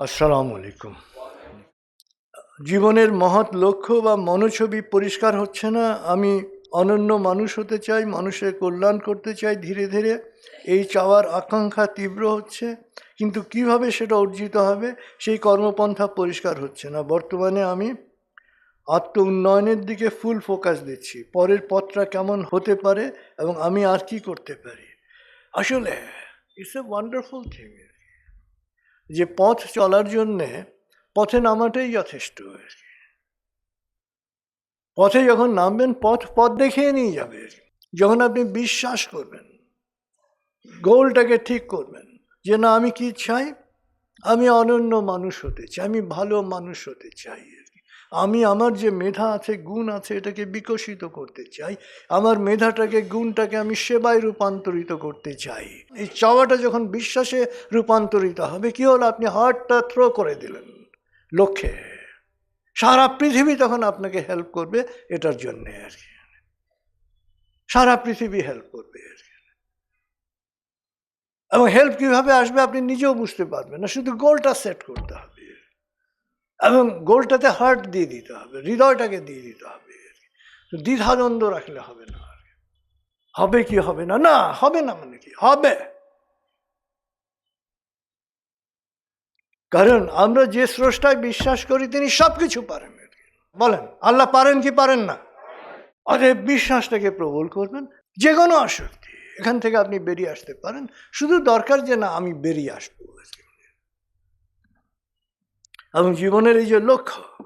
আসসালামু আলাইকুম। জীবনের মহৎ লক্ষ্য বা মনোছবি পরিষ্কার হচ্ছে না। আমি অনন্য মানুষ হতে চাই, মানুষের কল্যাণ করতে চাই ধীরে ধীরে। এই চাওয়ার আকাঙ্ক্ষা তীব্র হচ্ছে। কিন্তু কীভাবে সেটা অর্জিত হবে, সেই কর্মপন্থা পরিষ্কার হচ্ছে না। বর্তমানে আমি আত্ম উন্নয়নের দিকে ফুল ফোকাস দিচ্ছি। পরের পথটা কেমন হতে পারে এবং আমি আর কি করতে পারি? আসলে ইটস এ ওয়ান্ডারফুল থিং যে পথ চলার জন্যে পথে নামাটাই যথেষ্ট কি। পথে যখন নামবেন, পথ পথ দেখিয়ে নিয়ে যাবে যখন আপনি বিশ্বাস করবেন, গোলটাকে ঠিক করবেন যে, না, আমি কি চাই আমি অনন্য মানুষ হতে চাই, আমি ভালো মানুষ হতে চাই। আমি আমার যে মেধা আছে, গুণ আছে, এটাকে বিকশিত করতে চাই, আমার মেধাটাকে, গুণটাকে আমি সেবায় রূপান্তরিত করতে চাই। এই চাওয়াটা যখন বিশ্বাসে রূপান্তরিত হবে, কি হলো? আপনি হার্টটা থ্রো করে দিলেন। লক্ষ্যে। সারা পৃথিবী তখন আপনাকে হেল্প করবে, এটার জন্যে আর কি। সারা পৃথিবী হেল্প করবে আর কি। এবং হেল্প কীভাবে আসবে, আপনি নিজেও বুঝতে পারবেন না, শুধু গোলটা সেট করতে হবে। এবং গোলটাতে হার্ট দিয়ে দিতে হবে, হৃদয়টাকে দিয়ে দিতে হবে। দ্বিধাদ্বন্দ্ব রাখলে হবে না হবে কি হবে না? না, হবে না মানে কি? হবে। কারণ আমরা যে স্রষ্টায় বিশ্বাস করি, তিনি সব কিছু পারেন। বলেন, আল্লাহ পারেন কি পারেন না? অতএব বিশ্বাসটাকে প্রবল করবেন। যে কোনো আসক্তি, এখান থেকে আপনি বেরিয়ে আসতে পারেন। শুধু দরকার যে, না, আমি বেরিয়ে আসব। এবং জীবনের এই যে লক্ষ্য,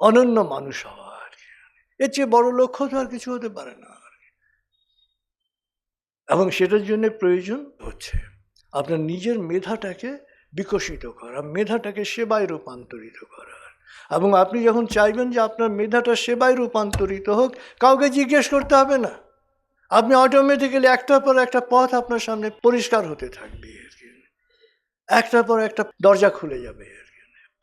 অনন্য মানুষ হওয়া আর কি। এর চেয়ে বড় লক্ষ্য তো আর কিছু হতে পারে না এবং সেটার জন্য প্রয়োজন হচ্ছে আপনার নিজের মেধাটাকে বিকশিত করা, মেধাটাকে সেবায় রূপান্তরিত করা এবং আপনি যখন চাইবেন যে আপনার মেধাটা সেবায় রূপান্তরিত হোক, কাউকে জিজ্ঞেস করতে হবে না আপনি অটোমেটিক্যালি একটার পর একটা পথ আপনার সামনে পরিষ্কার হতে থাকবে। একটার পর একটা দরজা খুলে যাবে।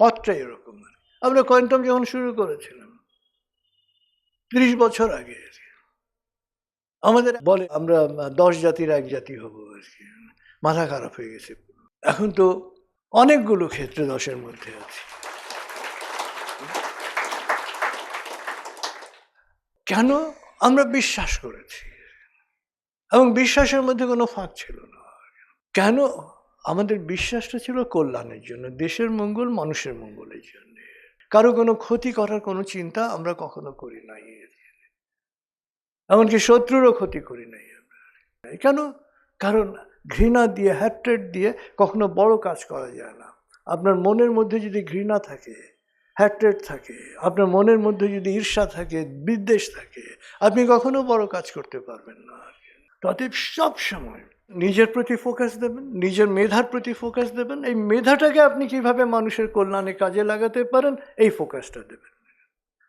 পথটা এরকম আর আমরা কোয়ান্টাম যখন শুরু করেছিলাম, ত্রিশ বছর আগে। আমাদের বলে, আমরা দশ জাতির এক জাতি হব আর কি। মাথা খারাপ হয়ে গেছে। এখন তো অনেকগুলো ক্ষেত্রে দশের মধ্যে আছে। কেন? আমরা বিশ্বাস করেছি। এবং বিশ্বাসের মধ্যে কোনো ফাঁক ছিল না। কেন? আমাদের বিশ্বাসটা ছিল কল্যাণের জন্য, দেশের মঙ্গল মানুষের মঙ্গলের জন্য। কারও কোনো ক্ষতি করার কোনো চিন্তা আমরা কখনো করি নাই এমনকি শত্রুরও ক্ষতি করি নাই আমরা। কেন? কারণ ঘৃণা দিয়ে হ্যাট্রেড দিয়ে কখনো বড় কাজ করা যায় না। আপনার মনের মধ্যে যদি ঘৃণা থাকে হ্যাট্রেড থাকে, আপনার মনের মধ্যে যদি ঈর্ষা থাকে, বিদ্বেষ থাকে, আপনি কখনো বড় কাজ করতে পারবেন না। অতএব সব সময় নিজের প্রতি ফোকাস দেবেন, নিজের মেধার প্রতি ফোকাস দেবেন, এই মেধাটাকে আপনি কীভাবে মানুষের কল্যাণে কাজে লাগাতে পারেন, এই ফোকাসটা দেবেন।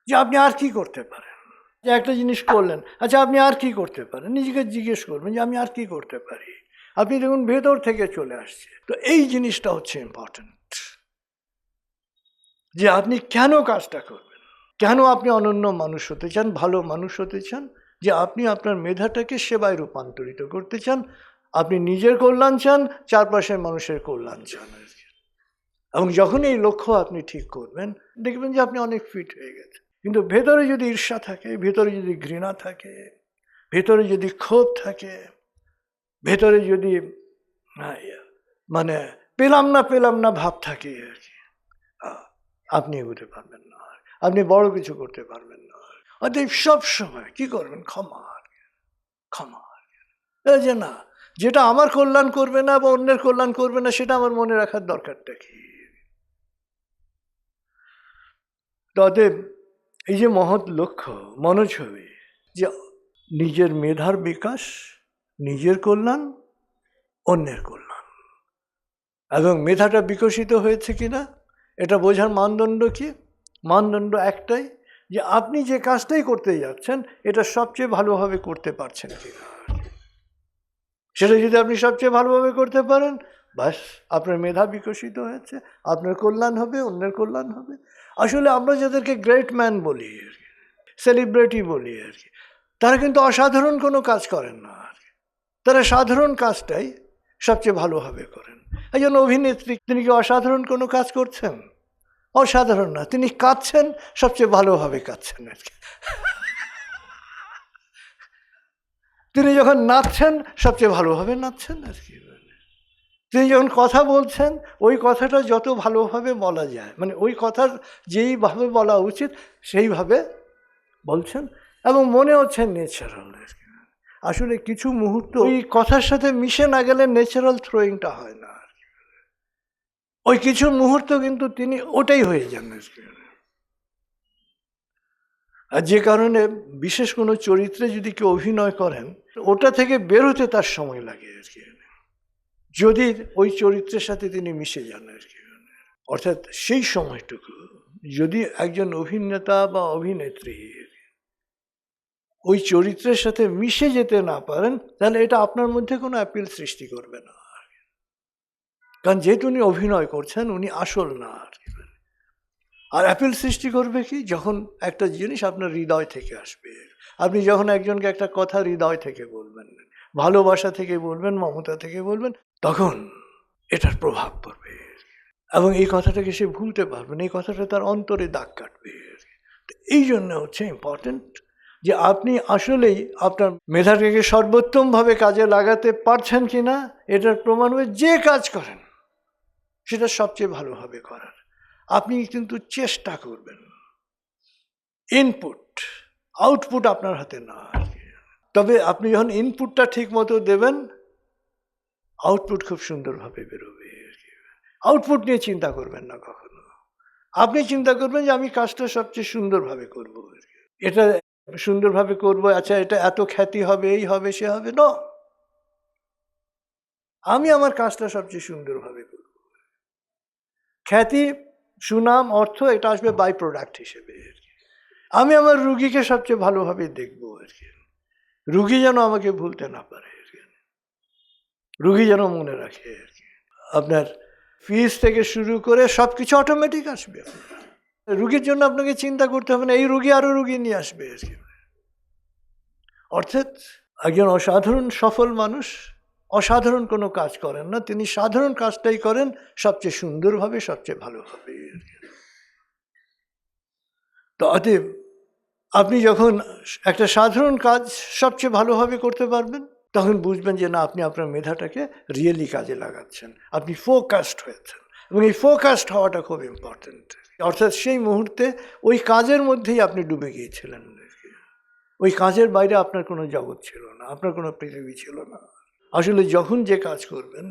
যে আপনি আর কি করতে পারেন? যে একটা জিনিস করলেন আচ্ছা আপনি আর কি করতে পারেন? নিজেকে জিজ্ঞেস করবেন যে আমি আর কি করতে পারি? আপনি দেখুন ভেতর থেকে চলে আসছে। তো এই জিনিসটা হচ্ছে ইম্পর্ট্যান্ট যে আপনি কেন কাজটা করবেন? কেন আপনি অনন্য মানুষ হতে চান, ভালো মানুষ হতে চান? যে আপনি আপনার মেধাটাকে সেবায় রূপান্তরিত করতে চান আপনি নিজের কল্যাণ চান, চারপাশের মানুষের কল্যাণ চান। এবং যখন এই লক্ষ্য আপনি ঠিক করবেন, দেখবেন যে আপনি অনেক ফিট হয়ে গেছেন। কিন্তু ভেতরে যদি ঈর্ষা থাকে, ভেতরে যদি ঘৃণা থাকে, ভেতরে যদি ক্ষোভ থাকে, ভেতরে যদি মানে পেলাম না পেলাম না ভাব থাকে আর কি আপনি এগোতে পারবেন না। আপনি বড় কিছু করতে পারবেন না। অতএব সব সময় কি করবেন? ক্ষমা ক্ষমা যে না যেটা আমার কল্যাণ করবে না বা অন্যের কল্যাণ করবে না, সেটা আমার মনে রাখার দরকারটা কি? তো অতএব এই যে মহৎ লক্ষ্য মনোছবি যে নিজের মেধার বিকাশ, নিজের কল্যাণ, অন্যের কল্যাণ। এবং মেধাটা বিকশিত হয়েছে কিনা, এটা বোঝার মানদণ্ড কি? মানদণ্ড একটাই, যে আপনি যে কাজটাই করতে যাচ্ছেন, এটা সবচেয়ে ভালোভাবে করতে পারছেন কিনা। সেটা যদি আপনি সবচেয়ে ভালোভাবে করতে পারেন বাস আপনার মেধা বিকশিত হয়েছে, আপনার কল্যাণ হবে, অন্যের কল্যাণ হবে। আসলে আমরা যাদেরকে গ্রেট ম্যান বলি আর কি সেলিব্রিটি বলি আর কি, তারা কিন্তু অসাধারণ কোনো কাজ করেন না আর কি। তারা সাধারণ কাজটাই সবচেয়ে ভালোভাবে করেন। একজন অভিনেত্রী, তিনি কি অসাধারণ কোনো কাজ করছেন? অসাধারণ না, তিনি কাঁদছেন, সবচেয়ে ভালোভাবে কাঁদছেন আর কি। তিনি যখন নাচছেন, সবচেয়ে ভালোভাবে নাচছেন আর কি। তিনি যখন কথা বলছেন, ওই কথাটা যত ভালোভাবে বলা যায় মানে ওই কথার যেইভাবে বলা উচিত, সেইভাবে বলছেন এবং মনে হচ্ছে ন্যাচারাল আসলে কিছু মুহূর্ত ওই কথার সাথে মিশে না গেলে ন্যাচারাল থ্রোয়িংটা হয় না ওই কিছু মুহূর্ত কিন্তু তিনি ওটাই হয়ে যান আর যে কারণে বিশেষ কোনো চরিত্রে যদি কেউ অভিনয় করেন, ওটা থেকে বেরোতে তার সময় লাগে আর কি। যদি ওই চরিত্রের সাথে তিনি মিশে যান আর কি। অর্থাৎ সেই সময়টুকু যদি একজন অভিনেতা বা অভিনেত্রী ওই চরিত্রের সাথে মিশে যেতে না পারেন, তাহলে এটা আপনার মধ্যে কোনো অ্যাপিল সৃষ্টি করবে না। কারণ যেহেতু উনি অভিনয় করছেন, উনি আসল না আর কি। আর অ্যাপিল সৃষ্টি করবে কি? যখন একটা জিনিস আপনার হৃদয় থেকে আসবে। আপনি যখন একজনকে একটা কথা হৃদয় থেকে বলবেন, ভালোবাসা থেকে বলবেন, মমতা থেকে বলবেন, তখন এটার প্রভাব পড়বে। এবং এই কথাটাকে সে ভুলতে পারবে না, এই কথাটা তার অন্তরে দাগ কাটবে। এই জন্য হচ্ছে ইম্পর্টেন্ট যে আপনি আসলেই আপনার মেধাটাকে সর্বোত্তমভাবে কাজে লাগাতে পারছেন কি না এটার প্রমাণ হবে যে কাজ করেন, সেটা সবচেয়ে ভালোভাবে করার। আপনি কিন্তু চেষ্টা করবেন। ইনপুট আউটপুট আপনার হাতে না তবে আপনি যখন ইনপুটটা ঠিক মতো দেবেন আউটপুট খুব সুন্দরভাবে বেরোবে। আউটপুট নিয়ে চিন্তা করবেন না কখনো। আপনি চিন্তা করবেন যে আমি কাজটা সবচেয়ে সুন্দরভাবে করব। এটা সুন্দরভাবে করব আচ্ছা এটা এত খ্যাতি হবে, এই হবে, সে হবে, ন। আমি আমার কাজটা সবচেয়ে সুন্দরভাবে করব। খ্যাতি সুনাম অর্থ এটা আসবে বাই প্রোডাক্ট হিসেবে। আর কি। আমি আমার রুগীকে সবচেয়ে ভালোভাবে দেখব আর কি। রুগী যেন আমাকে ভুলতে না পারে আর কি। রুগী যেন মনে রাখে আর কি। আপনার ফিস থেকে শুরু করে সব কিছু অটোমেটিক আসবে। রুগীর জন্য আপনাকে চিন্তা করতে হবে না, এই রুগী আরও রুগী নিয়ে আসবে আর কি। অর্থাৎ একজন অসাধারণ সফল মানুষ অসাধারণ কোনো কাজ করেন না। তিনি সাধারণ কাজটাই করেন, সবচেয়ে সুন্দরভাবে, সবচেয়ে ভালোভাবে। তো অতএব, আপনি যখন একটা সাধারণ কাজ সবচেয়ে ভালোভাবে করতে পারবেন, তখন বুঝবেন যে না, আপনি আপনার মেধাটাকে রিয়েলি কাজে লাগাচ্ছেন। আপনি ফোকাসড হয়েছেন। এবং এই ফোকাসড হওয়াটা খুব ইম্পর্ট্যান্ট অর্থাৎ সেই মুহূর্তে ওই কাজের মধ্যেই আপনি ডুবে গিয়েছিলেন। ওই কাজের বাইরে আপনার কোনো জগৎ ছিল না, আপনার কোনো পৃথিবী ছিল না। আসলে যখন যে কাজ করবেন,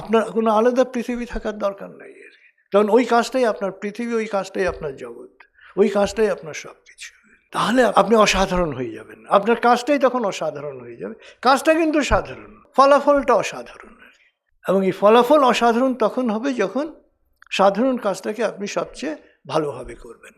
আপনার কোনো আলাদা পৃথিবী থাকার দরকার নাই আর কি। কারণ ওই কাজটাই আপনার পৃথিবী, ওই কাজটাই আপনার জগৎ, ওই কাজটাই আপনার সব কিছু তাহলে আপনি অসাধারণ হয়ে যাবেন আপনার কাজটাই তখন অসাধারণ হয়ে যাবে কাজটা কিন্তু সাধারণ, ফলাফলটা অসাধারণ আর কি। এবং এই ফলাফল অসাধারণ তখন হবে যখন সাধারণ কাজটাকে আপনি সবচেয়ে ভালোভাবে করবেন